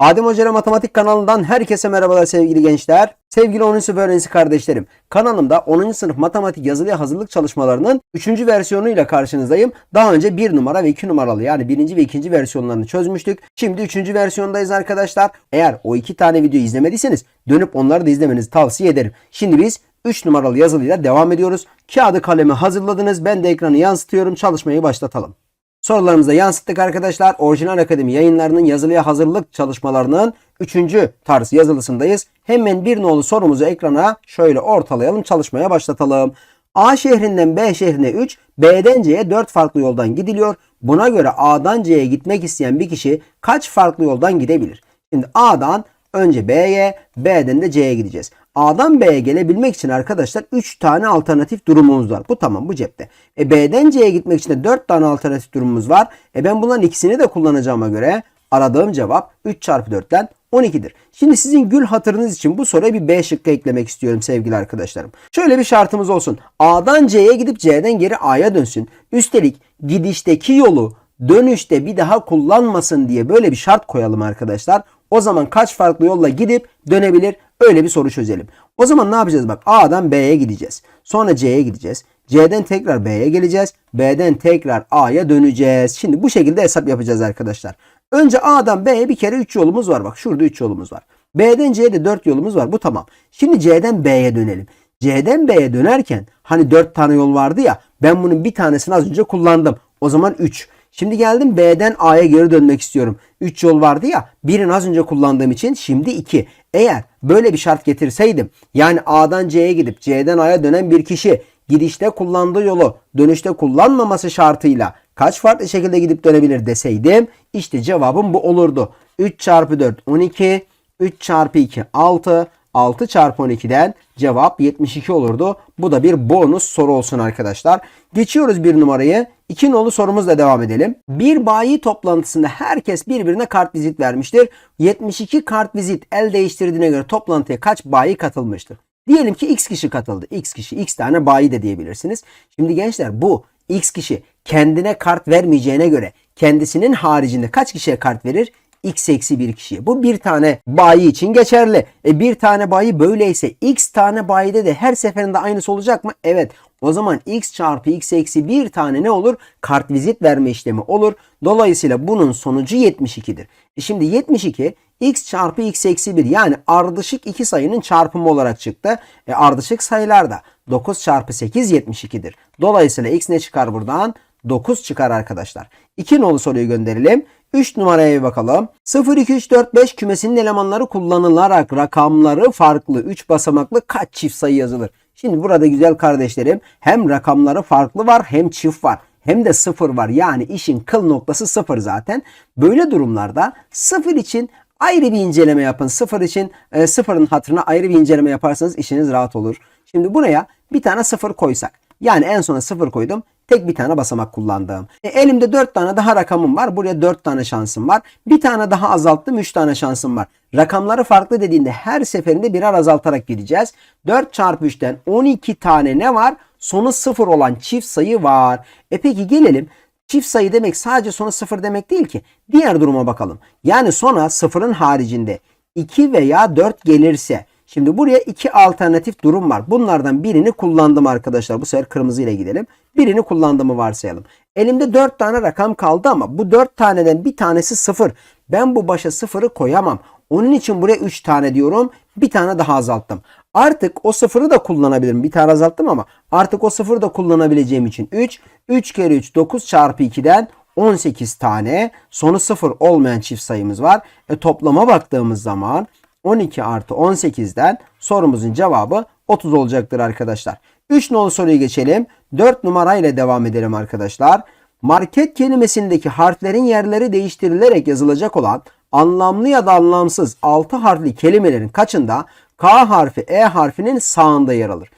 Adem Hoca Matematik kanalından herkese merhabalar sevgili gençler. Sevgili 10. sınıf öğrencisi kardeşlerim. Kanalımda 10. sınıf matematik yazılıya hazırlık çalışmalarının 3. versiyonuyla karşınızdayım. Daha önce 1 numara ve 2 numaralı yani 1. ve 2. versiyonlarını çözmüştük. Şimdi 3. versiyondayız arkadaşlar. Eğer o iki tane videoyu izlemediyseniz dönüp onları da izlemenizi tavsiye ederim. Şimdi biz 3 numaralı yazılıyla devam ediyoruz. Kağıdı kalemi hazırladınız. Ben de ekranı yansıtıyorum. Çalışmayı başlatalım. Sorularımızı da yansıttık arkadaşlar. Orijinal Akademi yayınlarının yazılıya hazırlık çalışmalarının 3. tarz yazılısındayız. Hemen bir nolu sorumuzu ekrana şöyle ortalayalım. Çalışmaya başlatalım. A şehrinden B şehrine 3, B'den C'ye 4 farklı yoldan gidiliyor. Buna göre A'dan C'ye gitmek isteyen bir kişi kaç farklı yoldan gidebilir? Şimdi A'dan önce B'ye, B'den de C'ye gideceğiz. A'dan B'ye gelebilmek için arkadaşlar 3 tane alternatif durumumuz var. Bu tamam bu cepte. E B'den C'ye gitmek için de 4 tane alternatif durumumuz var. E ben bunların ikisini de kullanacağıma göre aradığım cevap 3 çarpı 4'ten 12'dir. Şimdi sizin gül hatırınız için bu soruya bir B şıkkı eklemek istiyorum sevgili arkadaşlarım. Şöyle bir şartımız olsun. A'dan C'ye gidip C'den geri A'ya dönsün. Üstelik gidişteki yolu dönüşte bir daha kullanmasın diye böyle bir şart koyalım arkadaşlar. O zaman kaç farklı yolla gidip dönebilir? Öyle bir soru çözelim. O zaman ne yapacağız bak A'dan B'ye gideceğiz. Sonra C'ye gideceğiz. C'den tekrar B'ye geleceğiz. B'den tekrar A'ya döneceğiz. Şimdi bu şekilde hesap yapacağız arkadaşlar. Önce A'dan B'ye bir kere 3 yolumuz var. Bak şurada 3 yolumuz var. B'den C'ye de 4 yolumuz var. Bu tamam. Şimdi C'den B'ye dönelim. C'den B'ye dönerken hani 4 tane yol vardı ya ben bunun bir tanesini az önce kullandım. O zaman 3. Şimdi geldim B'den A'ya geri dönmek istiyorum. 3 yol vardı ya birini az önce kullandığım için şimdi 2. Eğer böyle bir şart getirseydim yani A'dan C'ye gidip C'den A'ya dönen bir kişi gidişte kullandığı yolu dönüşte kullanmaması şartıyla kaç farklı şekilde gidip dönebilir deseydim işte cevabım bu olurdu. 3 çarpı 4 12 3 çarpı 2 6 6 çarpı 12'den cevap 72 olurdu. Bu da bir bonus soru olsun arkadaşlar. Geçiyoruz bir numarayı. İki nolu sorumuzla devam edelim. Bir bayi toplantısında herkes birbirine kart vizit vermiştir. 72 kart vizit el değiştirdiğine göre toplantıya kaç bayi katılmıştır? Diyelim ki x kişi katıldı. x kişi x tane bayi de diyebilirsiniz. Şimdi gençler bu x kişi kendine kart vermeyeceğine göre kendisinin haricinde kaç kişiye kart verir? X eksi bir kişiye. Bu bir tane bayi için geçerli. E bir tane bayi böyleyse x tane bayide de her seferinde aynısı olacak mı? Evet. O zaman x çarpı x eksi bir tane ne olur? Kart vizit verme işlemi olur. Dolayısıyla bunun sonucu 72'dir. E şimdi 72 x çarpı x eksi 1 yani ardışık iki sayının çarpımı olarak çıktı. E ardışık sayılarda 9 çarpı 8 72'dir. Dolayısıyla x ne çıkar buradan? 9 çıkar arkadaşlar. 2 nolu soruyu gönderelim. 3 numaraya bir bakalım. 0, 2, 3, 4, 5 kümesinin elemanları kullanılarak rakamları farklı 3 basamaklı kaç çift sayı yazılır? Şimdi burada güzel kardeşlerim hem rakamları farklı var hem çift var hem de sıfır var. Yani işin kıl noktası sıfır zaten. Böyle durumlarda sıfır için ayrı bir inceleme yapın. Sıfır için e, sıfırın hatırına ayrı bir inceleme yaparsanız işiniz rahat olur. Şimdi buraya bir tane sıfır koysak. Yani en sona sıfır koydum. Tek bir tane basamak kullandım. E, elimde 4 tane daha rakamım var. Buraya 4 tane şansım var. Bir tane daha azalttım. 3 tane şansım var. Rakamları farklı dediğinde her seferinde birer azaltarak gideceğiz. 4 çarpı 3'ten 12 tane ne var? Sonu 0 olan çift sayı var. E peki gelelim. Çift sayı demek sadece sonu 0 demek değil ki. Diğer duruma bakalım. Yani sona 0'ın haricinde 2 veya 4 gelirse Şimdi buraya iki alternatif durum var. Bunlardan birini kullandım arkadaşlar. Bu sefer kırmızı ile gidelim. Birini kullandığımı varsayalım. Elimde 4 tane rakam kaldı ama bu 4 taneden bir tanesi 0. Ben bu başa 0'ı koyamam. Onun için buraya 3 tane diyorum. Bir tane daha azalttım. Artık o sıfırı da kullanabilirim. Bir tane azalttım ama artık o sıfırı da kullanabileceğim için 3. 3 kere 3 9 çarpı 2'den 18 tane sonu 0 olmayan çift sayımız var. E toplama baktığımız zaman 12 artı 18'den sorumuzun cevabı 30 olacaktır arkadaşlar. 3 nolu soruyu geçelim. 4 numarayla devam edelim arkadaşlar. Market kelimesindeki harflerin yerleri değiştirilerek yazılacak olan anlamlı ya da anlamsız 6 harfli kelimelerin kaçında K harfi E harfinin sağında yer alır?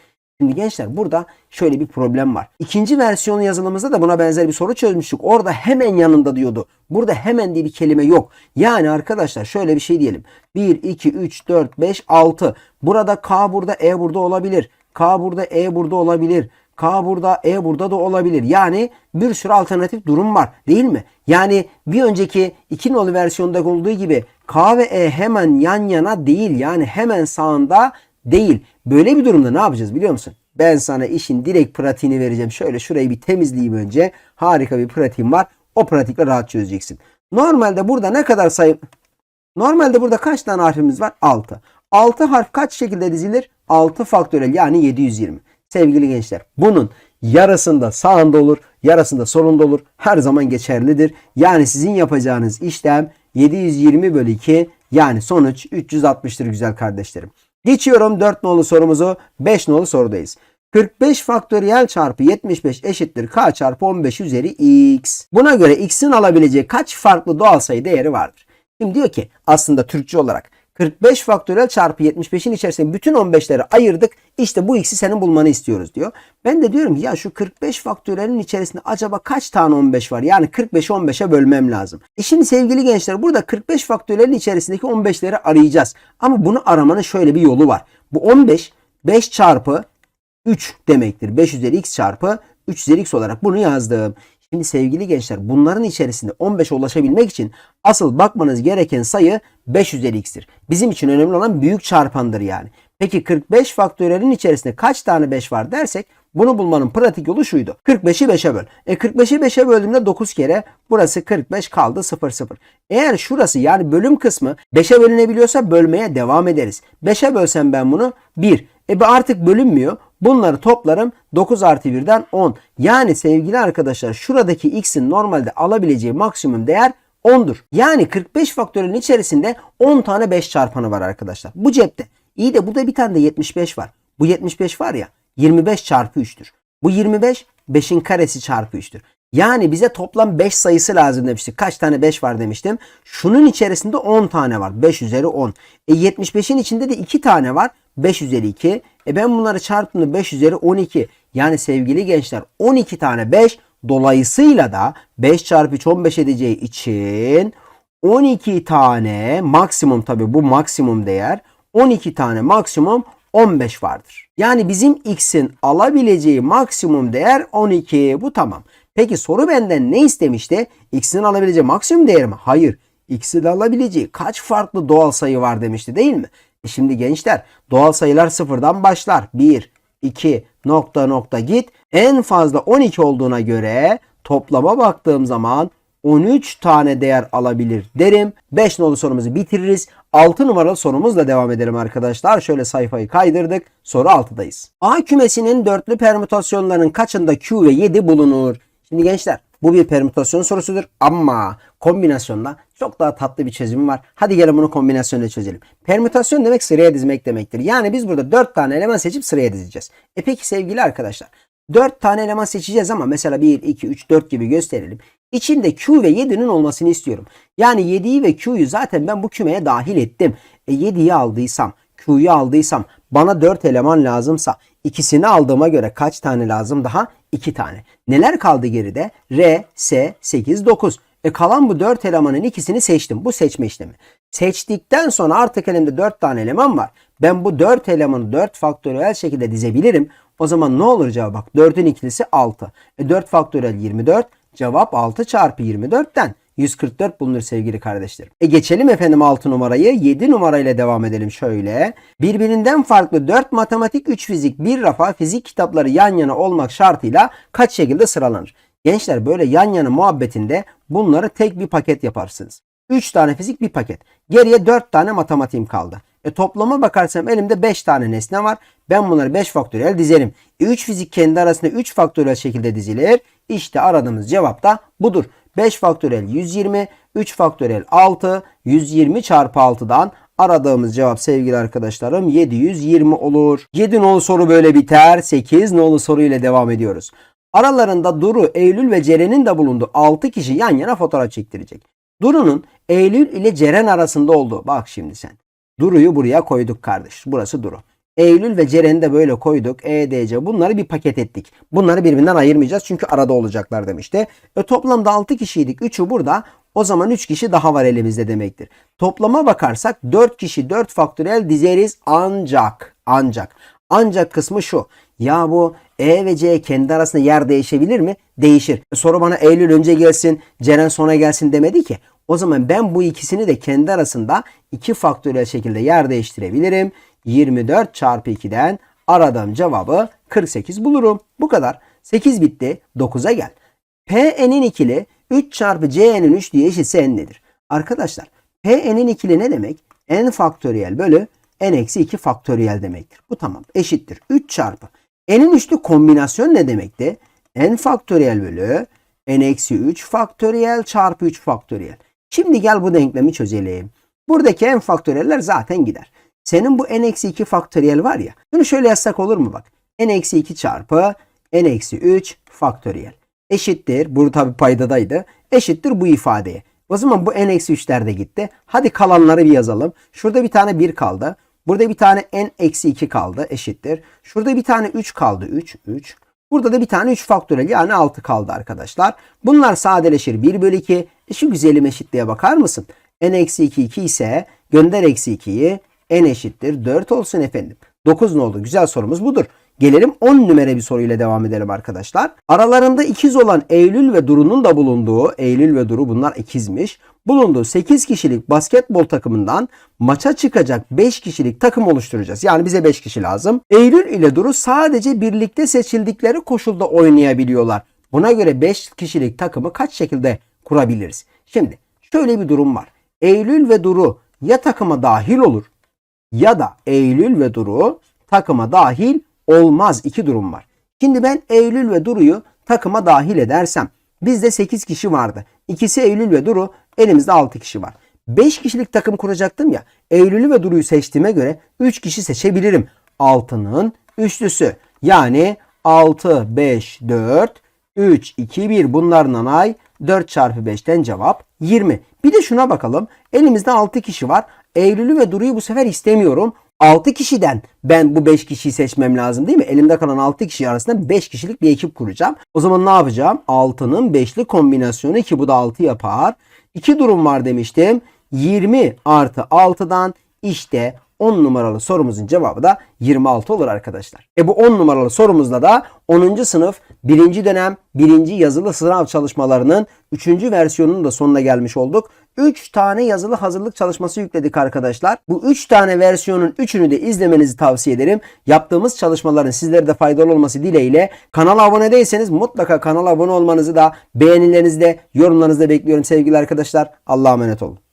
Şimdi gençler burada şöyle bir problem var. İkinci versiyon yazılımızda da buna benzer bir soru çözmüştük. Orada hemen yanında diyordu. Burada hemen diye bir kelime yok. Yani arkadaşlar şöyle bir şey diyelim. 1, 2, 3, 4, 5, 6. Burada K burada E burada olabilir. K burada E burada olabilir. K burada, E burada da olabilir. Yani bir sürü alternatif durum var değil mi? Yani bir önceki iki nolu versiyonda olduğu gibi K ve E hemen yan yana değil. Yani hemen sağında değil. Böyle bir durumda ne yapacağız biliyor musun? Ben sana işin direkt pratiğini vereceğim. Şöyle şurayı bir temizleyeyim önce. Harika bir pratiğim var. O pratikle rahat çözeceksin. Normalde burada ne kadar sayı... Normalde burada kaç tane harfimiz var? 6. 6 harf kaç şekilde dizilir? 6 faktörel yani 720. Sevgili gençler bunun yarısında sağında olur, yarısında solunda olur. Her zaman geçerlidir. Yani sizin yapacağınız işlem 720 bölü 2 yani sonuç 360'tır güzel kardeşlerim. Geçiyorum 4 nolu sorumuzu 5 nolu sorudayız. 45 faktöriyel çarpı 75 eşittir k çarpı 15 üzeri x. Buna göre x'in alabileceği kaç farklı doğal sayı değeri vardır? Şimdi diyor ki aslında Türkçe olarak 45 faktöriyel çarpı 75'in içerisinde bütün 15'leri ayırdık. İşte bu x'i senin bulmanı istiyoruz diyor. Ben de diyorum ki ya şu 45 faktöriyelin içerisinde acaba kaç tane 15 var? Yani 45'i 15'e bölmem lazım. E şimdi sevgili gençler burada 45 faktöriyelin içerisindeki 15'leri arayacağız. Ama bunu aramanın şöyle bir yolu var. Bu 15 5 çarpı 3 demektir. 5 üzeri x çarpı 3 üzeri x olarak bunu yazdım. Şimdi sevgili gençler bunların içerisinde 15'e ulaşabilmek için asıl bakmanız gereken sayı 5 üzeri x'tir. Bizim için önemli olan büyük çarpandır yani. Peki 45 faktörelin içerisinde kaç tane 5 var dersek bunu bulmanın pratik yolu şuydu. 45'i 5'e böl. E 45'i 5'e böldüğümde 9 kere burası 45 kaldı 0 0. Eğer şurası yani bölüm kısmı 5'e bölünebiliyorsa bölmeye devam ederiz. 5'e bölsem ben bunu 1. E bu artık bölünmüyor. Bunları toplarım 9 artı 1'den 10. Yani sevgili arkadaşlar şuradaki x'in normalde alabileceği maksimum değer 10'dur. Yani 45 faktörün içerisinde 10 tane 5 çarpanı var arkadaşlar. Bu cepte. İyi de burada bir tane de 75 var. Bu 75 var ya 25 çarpı 3'tür. Bu 25 5'in karesi çarpı 3'tür. Yani bize toplam 5 sayısı lazım demiştik. Kaç tane 5 var demiştim. Şunun içerisinde 10 tane var. 5 üzeri 10. E 75'in içinde de 2 tane var. 5 üzeri 2. E ben bunları çarptığımda 5 üzeri 12. Yani sevgili gençler 12 tane 5 dolayısıyla da 5 çarpı 3 15 edeceği için 12 tane maksimum tabi bu maksimum değer 12 tane maksimum 15 vardır. Yani bizim x'in alabileceği maksimum değer 12. Bu tamam. Peki soru benden ne istemişti? X'in alabileceği maksimum değer mi? Hayır. X'in alabileceği kaç farklı doğal sayı var demişti değil mi? E şimdi gençler doğal sayılar sıfırdan başlar. 1, 2, nokta nokta git. En fazla 12 olduğuna göre toplama baktığım zaman 13 tane değer alabilir derim. 5 nolu sorumuzu bitiririz. 6 numaralı sorumuzla devam edelim arkadaşlar. Şöyle sayfayı kaydırdık. Soru 6'dayız. A kümesinin dörtlü permütasyonlarının kaçında Q ve 7 bulunur? Şimdi gençler bu bir permütasyon sorusudur ama kombinasyonla çok daha tatlı bir çözümü var. Hadi gelin bunu kombinasyonla çözelim. Permütasyon demek sıraya dizmek demektir. Yani biz burada 4 tane eleman seçip sıraya dizeceğiz. E peki sevgili arkadaşlar 4 tane eleman seçeceğiz ama mesela 1, 2, 3, 4 gibi gösterelim. İçinde Q ve 7'nin olmasını istiyorum. Yani 7'yi ve Q'yu zaten ben bu kümeye dahil ettim. E 7'yi aldıysam, Q'yu aldıysam, bana 4 eleman lazımsa ikisini aldığıma göre kaç tane lazım daha? 2 tane. Neler kaldı geride? R, S, 8, 9. E kalan bu 4 elemanın ikisini seçtim. Bu seçme işlemi. Seçtikten sonra artık elimde 4 tane eleman var. Ben bu 4 elemanı 4 faktöriyel şekilde dizebilirim. O zaman ne olur cevap? Bak 4'ün ikilisi 6. E 4 faktöriyel 24. Cevap 6 çarpı 24'ten 144 bulunur sevgili kardeşlerim. E geçelim efendim 6 numarayı. 7 numarayla devam edelim şöyle. Birbirinden farklı 4 matematik 3 fizik bir rafa fizik kitapları yan yana olmak şartıyla kaç şekilde sıralanır? Gençler böyle yan yana muhabbetinde bunları tek bir paket yaparsınız. 3 tane fizik bir paket. Geriye 4 tane matematiğim kaldı. E toplama bakarsam elimde 5 tane nesne var. Ben bunları 5 faktöriyel dizerim. E 3 fizik kendi arasında 3 faktöriyel şekilde dizilir. İşte aradığımız cevap da budur. 5 faktöriyel 120, 3 faktöriyel 6, 120 çarpı 6'dan aradığımız cevap sevgili arkadaşlarım 720 olur. 7 nolu soru böyle biter. 8 nolu soru ile devam ediyoruz. Aralarında Duru, Eylül ve Ceren'in de bulunduğu 6 kişi yan yana fotoğraf çektirecek. Duru'nun Eylül ile Ceren arasında olduğu. Bak şimdi sen. Duru'yu buraya koyduk kardeş. Burası Duru. Eylül ve Ceren'i de böyle koyduk. E, D, C. Bunları bir paket ettik. Bunları birbirinden ayırmayacağız çünkü arada olacaklar demişti. E, toplamda 6 kişiydik. 3'ü burada. O zaman 3 kişi daha var elimizde demektir. Toplama bakarsak 4 kişi 4 faktöriyel dizeriz ancak ancak ancak kısmı şu. Ya bu E ve C kendi arasında yer değişebilir mi? Değişir. E, Soru bana Eylül önce gelsin, Ceren sonra gelsin demedi ki. O zaman ben bu ikisini de kendi arasında iki faktöriyel şekilde yer değiştirebilirim. 24 çarpı 2'den aradığım cevabı 48 bulurum. Bu kadar. 8 bitti. 9'a gel. P'nin ikili 3 çarpı C'nin 3 diye eşitse n nedir? Arkadaşlar P'nin ikili ne demek? n faktöriyel bölü n eksi 2 faktöriyel demektir. Bu tamam. Eşittir. 3 çarpı. n'in üçlü kombinasyon ne demekti? n faktöriyel bölü n eksi 3 faktöriyel çarpı 3 faktöriyel. Şimdi gel bu denklemi çözelim. Buradaki n faktöriyeller zaten gider. Senin bu n eksi 2 faktöriyel var ya. Bunu şöyle yazsak olur mu bak? n eksi 2 çarpı n eksi 3 faktöriyel. Eşittir. Bu tabi paydadaydı. Eşittir bu ifadeye. O zaman bu n eksi 3'ler de gitti. Hadi kalanları bir yazalım. Şurada bir tane 1 kaldı. Burada bir tane n eksi 2 kaldı. Eşittir. Şurada bir tane 3 kaldı. 3, 3. Burada da bir tane 3 faktöriyel yani 6 kaldı arkadaşlar. Bunlar sadeleşir 1 bölü 2. E şu güzelim eşitliğe bakar mısın? n eksi 2 2 ise gönder eksi 2'yi n eşittir 4 olsun efendim. 9 ne oldu? Güzel sorumuz budur. Gelelim 10 numara bir soruyla devam edelim arkadaşlar. Aralarında ikiz olan Eylül ve Duru'nun da bulunduğu, Eylül ve Duru bunlar ikizmiş. Bulunduğu 8 kişilik basketbol takımından maça çıkacak 5 kişilik takım oluşturacağız. Yani bize 5 kişi lazım. Eylül ile Duru sadece birlikte seçildikleri koşulda oynayabiliyorlar. Buna göre 5 kişilik takımı kaç şekilde kurabiliriz? Şimdi şöyle bir durum var. Eylül ve Duru ya takıma dahil olur ya da Eylül ve Duru takıma dahil olmaz. İki durum var. Şimdi ben Eylül ve Duru'yu takıma dahil edersem bizde 8 kişi vardı. İkisi Eylül ve Duru elimizde 6 kişi var. 5 kişilik takım kuracaktım ya. Eylül'ü ve Duru'yu seçtiğime göre 3 kişi seçebilirim. 6'nın üçlüsü. Yani 6, 5, 4, 3, 2, 1 bunlardan ay 4 çarpı 5'ten cevap 20. Bir de şuna bakalım. Elimizde 6 kişi var. Eylül'ü ve Duru'yu bu sefer istemiyorum. 6 kişiden ben bu 5 kişiyi seçmem lazım değil mi? Elimde kalan 6 kişi arasında 5 kişilik bir ekip kuracağım. O zaman ne yapacağım? 6'nın 5'li kombinasyonu ki bu da 6 yapar. 2 durum var demiştim. 20 artı 6'dan işte 10 numaralı sorumuzun cevabı da 26 olur arkadaşlar. E bu 10 numaralı sorumuzda da 10. sınıf 1. dönem 1. yazılı sınav çalışmalarının 3. versiyonunun da sonuna gelmiş olduk. 3 tane yazılı hazırlık çalışması yükledik arkadaşlar. Bu 3 tane versiyonun 3'ünü de izlemenizi tavsiye ederim. Yaptığımız çalışmaların sizlere de faydalı olması dileğiyle kanala abone değilseniz mutlaka kanala abone olmanızı da beğenilerinizi de yorumlarınızı da bekliyorum sevgili arkadaşlar. Allah'a emanet olun.